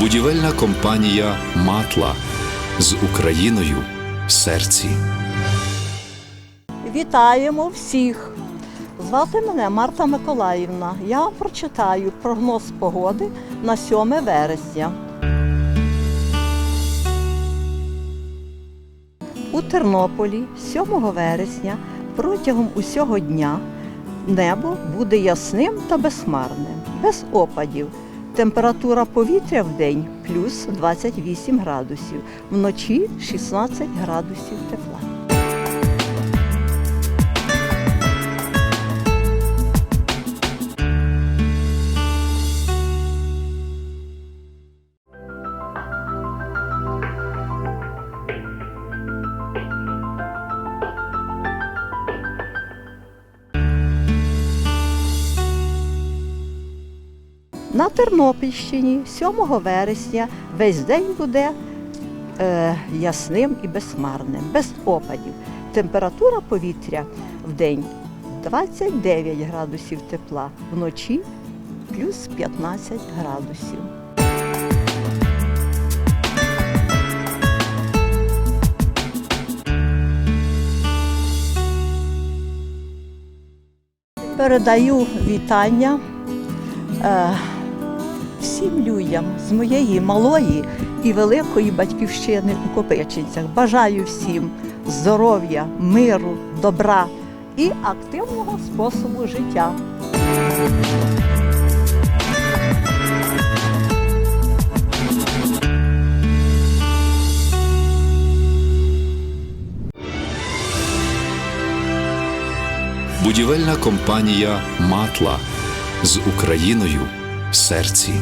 Будівельна компанія Матла з Україною в серці. Вітаємо всіх! Звати мене Марта Миколаївна. Я прочитаю прогноз погоди на 7 вересня. У Тернополі 7 вересня протягом усього дня небо буде ясним та безхмарним, без опадів. Температура повітря в день плюс 28 градусів, вночі 16 градусів тепла. На Тернопільщині 7 вересня весь день буде е, ясним і безхмарним, без опадів. Температура повітря в день 29 градусів тепла, вночі плюс 15 градусів. Передаю вітання е, всім людям з моєї малої і великої батьківщини у Копичинцях. Бажаю всім здоров'я, миру, добра і активного способу життя. Будівельна компанія Матла з Україною серці.